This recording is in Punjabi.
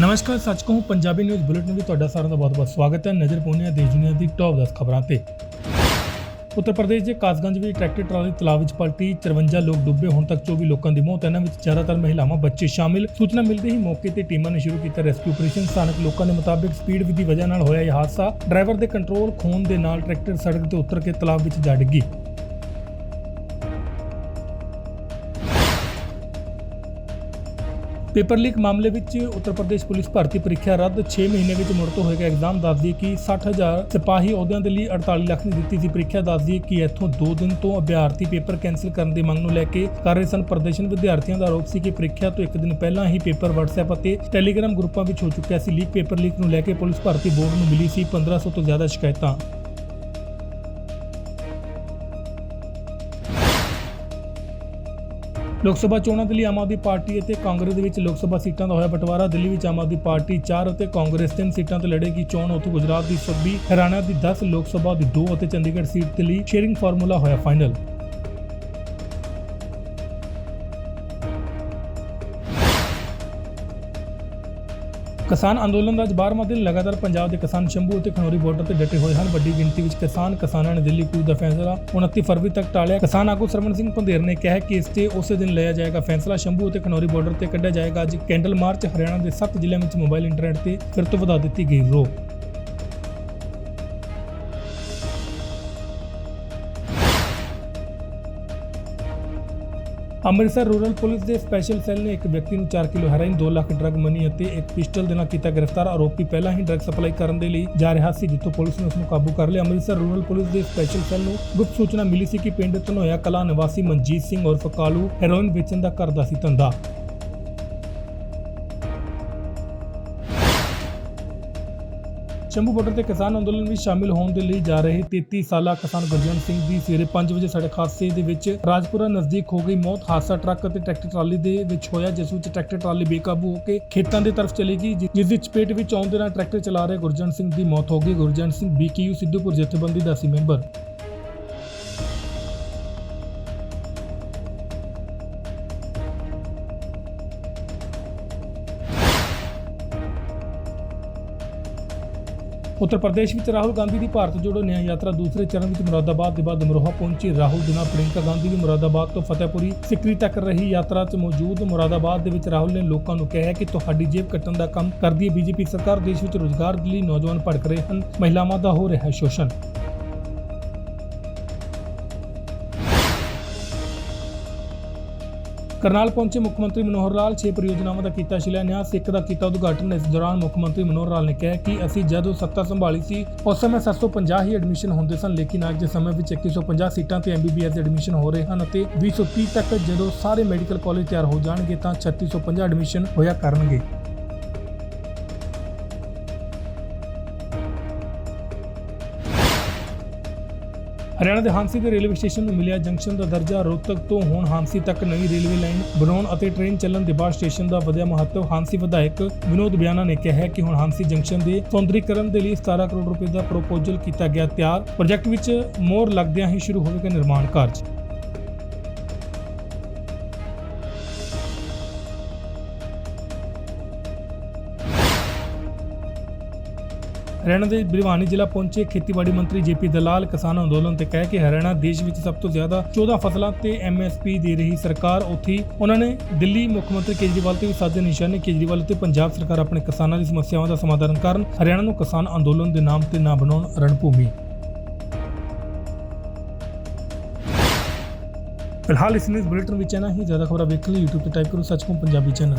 ਨਮਸਕਾਰ, ਸੱਚ ਕਹੂੰ, ਪੰਜਾਬੀ ਨਿਊਜ਼ ਬੁਲੇਟਿਨ ਵਿੱਚ ਤੁਹਾਡਾ ਸਾਰਿਆਂ ਦਾ ਬਹੁਤ-ਬਹੁਤ ਸਵਾਗਤ ਹੈ। ਨਜ਼ਰ ਪਾਉਂਦੇ ਹਾਂ ਦੇਸ਼ ਦੁਨੀਆ ਦੀ ਟੌਪ 10 ਖਬਰਾਂ ਤੇ। ਉੱਤਰ ਪ੍ਰਦੇਸ਼ ਦੇ ਕਾਸਗੰਜ ਵਿੱਚ ਟਰੈਕਟਰ ਟਰਾਲੀ ਤਲਾਬ ਵਿੱਚ ਪਲਟੀ 53 ਲੋਕ ਡੁੱਬੇ, ਹੁਣ ਤੱਕ 24 ਲੋਕਾਂ ਦੀ ਮੌਤ, ਇਹਨਾਂ ਵਿੱਚ ਜ਼ਿਆਦਾਤਰ ਮਹਿਲਾਵਾਂ, ਬੱਚੇ ਸ਼ਾਮਿਲ। ਸੂਚਨਾ ਮਿਲਦੇ ਹੀ ਮੌਕੇ ਤੇ ਟੀਮਾਂ ਨੇ ਸ਼ੁਰੂ ਕੀਤਾ ਰੈਸਕਿਊ ਆਪਰੇਸ਼ਨ ਸਥਾਨਕ ਲੋਕਾਂ ਦੇ ਮੁਤਾਬਿਕ ਸਪੀਡ ਦੀ ਵਜ੍ਹਾ ਨਾਲ ਹੋਇਆ ਇਹ ਹਾਦਸਾ। ਡਰਾਈਵਰ ਦੇ ਕੰਟਰੋਲ ਖੋਣ ਦੇ ਨਾਲ ਟਰੈਕਟਰ ਸੜਕ ਤੇ ਉਤਰ ਕੇ ਤਲਾਬ ਵਿੱਚ ਜਾ ਡਿੱਗੀ। ਪੇਪਰ ਲੀਕ ਮਾਮਲੇ ਵਿੱਚ ਉੱਤਰ ਪ੍ਰਦੇਸ਼ ਪੁਲਿਸ ਭਰਤੀ ਪ੍ਰੀਖਿਆ ਰੱਦ 6 ਮਹੀਨੇ ਵਿੱਚ ਮੁੜ ਤੋਂ ਹੋਏਗਾ ਐਗਜ਼ਾਮ ਦੱਸਦੀ ਕਿ 60000 ਸਿਪਾਹੀ ਅਹੁਦਿਆਂ ਦੇ ਲਈ 48 ਲੱਖ ਦੀ ਦਿੱਤੀ ਸੀ ਪ੍ਰੀਖਿਆ ਦੱਸਦੀ ਕਿ ਇੱਥੋਂ 2 ਦਿਨ ਤੋਂ ਅਭਿਆਰਥੀ ਪੇਪਰ ਕੈਨਸਲ ਕਰਨ ਦੀ ਮੰਗ ਨੂੰ ਲੈ ਕੇ ਕਰ ਰਹੇ ਸਨ ਪ੍ਰਦਰਸ਼ਨ। ਵਿਦਿਆਰਥੀਆਂ ਦਾ ਆਰੋਪ ਸੀ ਕਿ ਪ੍ਰੀਖਿਆ ਤੋਂ ਇੱਕ ਦਿਨ ਪਹਿਲਾਂ ਹੀ ਪੇਪਰ WhatsApp ਅਤੇ Telegram ਗਰੁੱਪਾਂ ਵਿੱਚ ਹੋ ਚੁੱਕਿਆ ਸੀ। ਲੀਕ ਪੇਪਰ ਲੀਕ ਨੂੰ ਲੈ ਕੇ ਪੁਲਿਸ ਭਰਤੀ ਬੋਰਡ ਨੂੰ ਮਿਲੀ ਸੀ 1500 ਤੋਂ ਜ਼ਿਆਦਾ ਸ਼ਿਕਾਇਤਾਂ। ਲੋਕ ਸਭਾ ਚੋਣਾਂ ਦੇ ਲਈ ਆਮ ਆਦਮੀ ਪਾਰਟੀ ਅਤੇ ਕਾਂਗਰਸ ਦੇ ਵਿੱਚ ਲੋਕ ਸਭਾ ਸੀਟਾਂ ਦਾ ਹੋਇਆ ਬਟਵਾਰਾ। ਦਿੱਲੀ ਵਿੱਚ ਆਮ ਆਦਮੀ ਪਾਰਟੀ 4 ਅਤੇ ਕਾਂਗਰਸ 3 ਸੀਟਾਂ ਤੇ ਲੜੇਗੀ ਚੋਣ। ਉੱਥੇ ਗੁਜਰਾਤ ਦੀ 26 ਹਰਿਆਣਾ ਦੀ 10 ਲੋਕ ਸਭਾ ਦੀ 2 ਅਤੇ ਚੰਡੀਗੜ੍ਹ ਸੀਟ ਦੇ ਲਈ ਸ਼ੇਅਰਿੰਗ ਫਾਰਮੂਲਾ ਹੋਇਆ ਫਾਈਨਲ ਕਿਸਾਨ ਅੰਦੋਲਨ ਦਾ ਅੱਜ 12ਵਾਂ ਦਿਨ ਲਗਾਤਾਰ ਪੰਜਾਬ ਦੇ ਕਿਸਾਨ ਸ਼ੰਭੂ ਅਤੇ ਖਨੌਰੀ ਬਾਰਡਰ ਤੇ ਡਟੇ ਹੋਏ ਹਨ। ਵੱਡੀ ਗਿਣਤੀ ਵਿੱਚ ਕਿਸਾਨ, ਕਿਸਾਨਾਂ ਨੇ ਦਿੱਲੀ ਕੂਚ ਦਾ ਫੈਸਲਾ 29 ਫਰਵਰੀ ਤੱਕ ਟਾਲਿਆ। ਕਿਸਾਨ ਆਗੂ ਸਰਵਣ ਸਿੰਘ ਪੰਧੇਰ ਨੇ ਕਿਹਾ ਕਿ ਇਸ ਤੇ ਉਸੇ ਦਿਨ ਲਿਆ ਜਾਏਗਾ ਫੈਸਲਾ। ਸ਼ੰਭੂ ਅਤੇ ਖਨੌਰੀ ਬਾਰਡਰ ਤੇ ਕੱਢਿਆ ਜਾਏਗਾ। ਅੱਜ ਕੈਂਡਲ ਮਾਰਚ ਹਰਿਆਣਾ ਦੇ 7 ਜ਼ਿਲ੍ਹਿਆਂ ਵਿੱਚ ਮੋਬਾਈਲ ਇੰਟਰਨੈਟ ਤੇ ਫਿਰ ਤੋਂ ਵਧਾ ਦਿੱਤੀ ਗਈ ਰੋਕ। ਅੰਮ੍ਰਿਤਸਰ ਰੂਰਲ ਪੁਲਿਸ ਦੇ ਸਪੈਸ਼ਲ ਸੈੱਲ ਨੇ ਇੱਕ ਵਿਅਕਤੀ ਨੂੰ 4 kilo heroin 2 lakh drug money ਅਤੇ ਇੱਕ ਪਿਸਟਲ ਦੇ ਨਾਲ ਕੀਤਾ ਗ੍ਰਿਫਤਾਰ ਆਰੋਪੀ ਪਹਿਲਾਂ ਹੀ ਡਰੱਗ ਸਪਲਾਈ ਕਰਨ ਦੇ ਲਈ ਜਾ ਰਿਹਾ ਸੀ, ਜਿੱਥੋਂ ਪੁਲਿਸ ਨੇ ਉਸ ਨੂੰ ਕਾਬੂ ਕਰ ਲਿਆ। ਅੰਮ੍ਰਿਤਸਰ ਰੂਰਲ ਪੁਲਿਸ ਦੇ ਸਪੈਸ਼ਲ ਸੈੱਲ ਨੂੰ ਗੁਪਤ ਸੂਚਨਾ ਮਿਲੀ ਸੀ ਕਿ ਪਿੰਡ ਧਨੋਇਆ ਕਲਾ ਨਿਵਾਸੀ ਮਨਜੀਤ ਸਿੰਘ ਉਰਫ ਕਾਲੂ ਹੈਰੋਇਨ ਵੇਚਣ ਦਾ ਕਰਦਾ ਸੀ ਧੰਦਾ। ਸ਼ੰਭੂ ਬਾਰਡਰ ਤੇ ਕਿਸਾਨ ਅੰਦੋਲਨ ਵਿੱਚ ਸ਼ਾਮਿਲ ਹੋਣ ਦੇ ਲਈ ਜਾ ਰਹੇ 33 ਸਾਲਾ ਕਿਸਾਨ ਗੁਰਜੰਟ ਸਿੰਘ ਦੀ ਸਵੇਰੇ 5 ਵਜੇ ਸੜਕ ਹਾਦਸੇ ਦੇ ਵਿੱਚ ਰਾਜਪੁਰਾ ਨਜ਼ਦੀਕ ਹੋ ਗਈ ਮੌਤ। ਹਾਦਸਾ ਟਰੱਕ ਅਤੇ ਟਰੈਕਟਰ ਟਰਾਲੀ ਦੇ ਵਿੱਚ ਹੋਇਆ, ਜਿਸ ਵਿੱਚ ਟਰੈਕਟਰ ਟਰਾਲੀ ਬੇਕਾਬੂ ਹੋ ਕੇ ਖੇਤਾਂ ਦੀ ਤਰਫ ਚਲੀ ਗਈ ਜਿਸ ਦੀ ਚਪੇਟ ਵਿੱਚ ਆਉਣ ਦੇ ਨਾਲ ਟਰੈਕਟਰ ਚਲਾ ਰਹੇ ਗੁਰਜੰਟ ਸਿੰਘ ਦੀ ਮੌਤ ਹੋ ਗਈ। ਗੁਰਜੰਟ ਸਿੰਘ ਬੀਕੇਯੂ ਸਿੱਧੂਪੁਰ ਜਥੇਬੰਦੀ ਦਾ ਸੀ ਮੈਂਬਰ। ਉੱਤਰ ਪ੍ਰਦੇਸ਼ ਵਿੱਚ ਰਾਹੁਲ ਗਾਂਧੀ ਦੀ ਭਾਰਤ ਜੋੜੋ ਨਿਆਂ ਯਾਤਰਾ ਦੂਸਰੇ ਚਰਨ ਵਿੱਚ ਮੁਰਾਦਾਬਾਦ ਦੇ ਬਾਅਦ ਅਮਰੋਹਾ ਪਹੁੰਚੀ। ਰਾਹੁਲ ਦੇ ਨਾਲ ਪ੍ਰਿੰਕਾ ਗਾਂਧੀ ਵੀ ਮੁਰਾਦਾਬਾਦ ਤੋਂ ਫਤਿਹਪੁਰੀ ਸਿਕਰੀ ਤੱਕ ਰਹੀ ਯਾਤਰਾ 'ਚ ਮੌਜੂਦ। ਮੁਰਾਦਾਬਾਦ ਦੇ ਵਿੱਚ ਰਾਹੁਲ ਨੇ ਲੋਕਾਂ ਨੂੰ ਕਿਹਾ ਕਿ ਤੁਹਾਡੀ ਜੇਬ ਕੱਟਣ ਦਾ ਕੰਮ ਕਰਦੀ ਹੈ। ਬੀਜੇਪੀ ਸਰਕਾਰ ਦੇਸ਼ ਵਿੱਚ ਰੋਜ਼ਗਾਰ ਦੇ ਲਈ ਨੌਜਵਾਨ ਭੜਕ ਰਹੇ ਹਨ। ਮਹਿਲਾਵਾਂ ਦਾ ਹੋ ਰਿਹਾ ਸ਼ੋਸ਼ਣ। ਕਰਨਾਲ ਪਹੁੰਚੇ ਮੁੱਖ ਮੰਤਰੀ ਮਨੋਹਰ ਲਾਲ 6 ਪਰਿਯੋਜਨਾਵਾਂ ਦਾ ਕੀਤਾ ਸ਼ਿਲਾਨਿਆਸ, ਇੱਕ ਦਾ ਕੀਤਾ ਉਦਘਾਟਨ। ਇਸ ਦੌਰਾਨ ਮੁੱਖ ਮੰਤਰੀ ਮਨੋਹਰ ਲਾਲ ਨੇ ਕਿਹਾ ਕਿ ਅਸੀਂ ਜਦੋਂ ਸੱਤਾ ਸੰਭਾਲੀ ਸੀ, ਉਸ ਸਮੇਂ 750 ਹੀ ਐਡਮਿਸ਼ਨ ਹੁੰਦੇ ਸਨ, ਲੇਕਿਨ ਅੱਜ ਦੇ ਸਮੇਂ ਵਿੱਚ 2150 ਸੀਟਾਂ ਤੇ ਐਮਬੀਬੀਐਸ ਦੇ ਐਡਮਿਸ਼ਨ ਹੋ ਰਹੇ ਹਨ ਅਤੇ 2030 ਤੱਕ ਜਦੋਂ ਸਾਰੇ ਮੈਡੀਕਲ ਕਾਲਜ ਤਿਆਰ ਹੋ ਜਾਣਗੇ, ਤਾਂ 3650 ਐਡਮਿਸ਼ਨ ਹੋਇਆ ਕਰਨਗੇ। ਹਰਿਆਣਾ ਦੇ ਹਾਂਸੀ ਦੇ ਰੇਲਵੇ ਸਟੇਸ਼ਨ ਨੂੰ ਮਿਲਿਆ ਜੰਕਸ਼ਨ ਦਾ ਦਰਜਾ, ਰੋਹਤਕ ਤੋਂ ਹੁਣ ਹਾਂਸੀ ਤੱਕ ਨਵੀਂ ਰੇਲਵੇ ਲਾਈਨ ਬਣਾਉਣ ਅਤੇ ਟ੍ਰੇਨ ਚੱਲਣ ਦੇ ਬਾਅਦ ਸਟੇਸ਼ਨ ਦਾ ਵਧਿਆ ਮਹੱਤਵ ਹਾਂਸੀ ਵਿਧਾਇਕ ਵਿਨੋਦ ਬਿਆਨਾ ਨੇ ਕਿਹਾ ਹੈ ਕਿ ਹੁਣ ਹਾਂਸੀ ਜੰਕਸ਼ਨ ਦੇ ਸੌਂਦਰੀਕਰਨ ਦੇ ਲਈ 17 ਕਰੋੜ ਰੁਪਏ ਦਾ ਪ੍ਰੋਪੋਜ਼ਲ ਕੀਤਾ ਗਿਆ ਤਿਆਰ। ਪ੍ਰੋਜੈਕਟ ਵਿੱਚ ਮੋਹਰ ਲੱਗਦਿਆਂ ਹੀ ਸ਼ੁਰੂ ਹੋਵੇਗਾ ਨਿਰਮਾਣ ਕਾਰਜ। ਹਰਿਆਣਾ ਦੇ ਬਿਰਵਾਨੀ ਜ਼ਿਲ੍ਹਾ ਪਹੁੰਚੇ ਖੇਤੀਬਾੜੀ ਮੰਤਰੀ ਜੇਪੀ ਦਲਾਲ ਕਿਸਾਨ ਅੰਦੋਲਨ ਤੇ ਕਹਿ ਕਿ ਹਰਿਆਣਾ ਦੇਸ਼ ਵਿੱਚ ਸਭ ਤੋਂ ਜ਼ਿਆਦਾ 14 ਫਸਲਾਂ ਤੇ ਐਮਐਸਪੀ ਦੇ ਰਹੀ ਸਰਕਾਰ ਉੱਥੇ ਉਹਨਾਂ ਨੇ ਦਿੱਲੀ ਮੁੱਖ ਮੰਤਰੀ ਕੇਜਰੀਵਾਲ ਤੇ ਵੀ ਸਾਧੇ ਨਿਸ਼ਾਨੇ ਕੇਜਰੀਵਾਲ ਤੇ ਪੰਜਾਬ ਸਰਕਾਰ ਆਪਣੇ ਕਿਸਾਨਾਂ ਦੀ ਸਮੱਸਿਆਵਾਂ ਦਾ ਸਮਾਧਾਨ ਕਰਨ ਹਰਿਆਣਾ ਨੂੰ ਕਿਸਾਨ ਅੰਦੋਲਨ ਦੇ ਨਾਮ ਤੇ ਨਾ ਬਣਾਉਣ ਰਣਭੂਮੀ। ਫਿਲਹਾਲ ਇਸ ਨਿਊਜ਼ ਬੁਲੇਟਿਨ ਵਿੱਚ ਇਹਨਾਂ ਹੀ। ਜ਼ਿਆਦਾ ਖਬਰਾਂ ਵੇਖਣ ਲਈ YouTube ਤੇ ਟਾਈਪ ਕਰੋ ਸੱਚਕੋ ਪੰਜਾਬੀ ਚੈਨਲ।